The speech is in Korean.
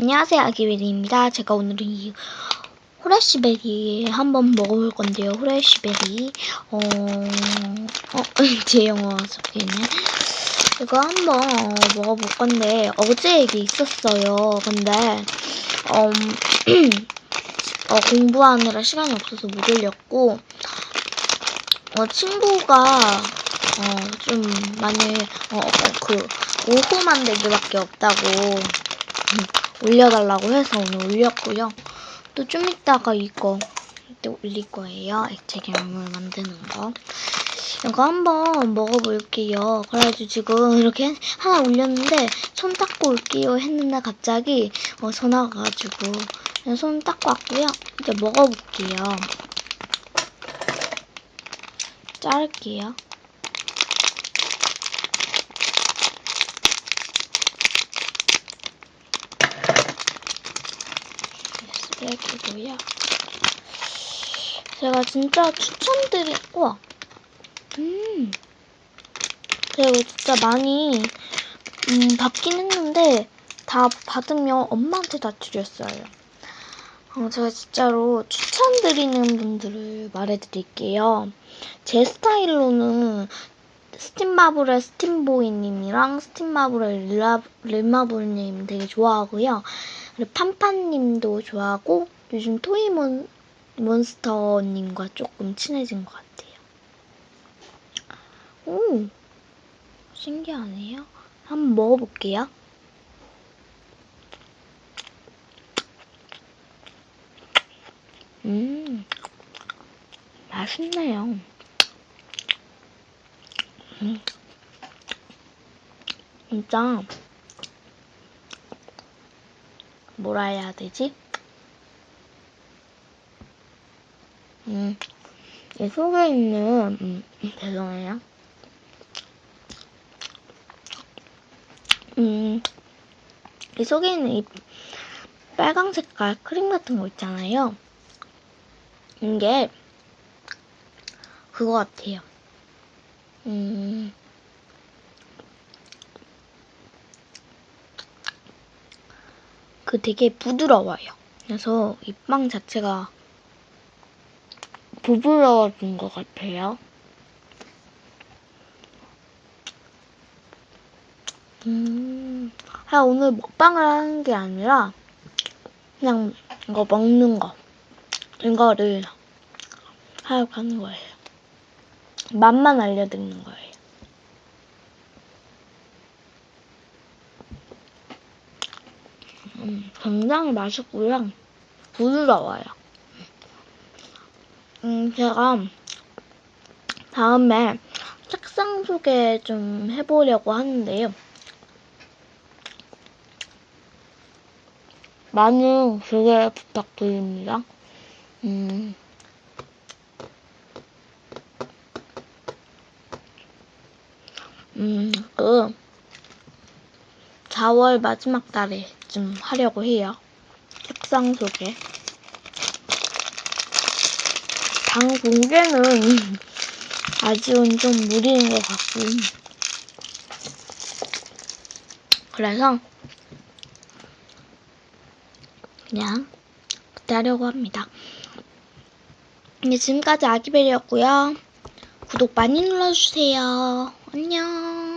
안녕하세요 아기베리입니다. 제가 오늘은 이 호라시베리 한번 먹어볼 건데요. 호라시베리 어... 어... 제 영어 적혀있네. 이거 한번 어, 먹어볼 건데 어제 이게 있었어요. 근데 어, 어, 공부하느라 시간이 없어서 못 올렸고 어, 친구가 어, 좀 많이 어, 어, 그 오후 만들기밖에 없다고 올려달라고 해서 오늘 올렸고요. 또 좀 이따가 이거 또 올릴 거예요. 액체 경을 만드는 거. 이거 한번 먹어볼게요. 그래가지고 지금 이렇게 하나 올렸는데 손 닦고 올게요 했는데 갑자기 어, 전화가 와가지고 그냥 손 닦고 왔고요. 이제 먹어볼게요. 자를게요. 쓰레기고요. 제가 진짜 추천드리, 우와. 음. 제가 진짜 많이, 음, 받긴 했는데, 다 받으면 엄마한테 다 드렸어요. 어, 제가 진짜로 추천드리는 분들을 말해드릴게요. 제 스타일로는 스팀마블의 스팀보이님이랑 스팀마블의 릴마블님 되게 좋아하고요. 그리고 판판님도 좋아하고 요즘 토이몬 몬스터님과 조금 친해진 것 같아요. 오, 신기하네요. 한번 먹어볼게요. 음, 맛있네요. 음, 진짜 뭐라 해야 되지? 음, 이 속에 있는, 음, 죄송해요. 음, 이 속에 있는 이 빨강 색깔 크림 같은 거 있잖아요. 이게 그거 같아요. 음, 그 되게 부드러워요. 그래서 이빵 자체가 부드러워진 것 같아요. 음, 아, 오늘 먹방을 하는 게 아니라 그냥 이거 먹는 거 이거를 하려고 하는 거예요. 맛만 알려드리는 거예요. 음, 굉장히 맛있고요. 부드러워요. 음, 제가 다음에 책상 소개 좀 해보려고 하는데요. 많은 기대 부탁드립니다. 음. 음, 그, 4월 마지막 달에 좀 하려고 해요. 책상 소개. 방 공개는 아직은 좀 무리인 것 같고. 그래서, 그냥, 그때 하려고 합니다. 네, 지금까지 아기벨이었고요. 구독 많이 눌러주세요. 안녕.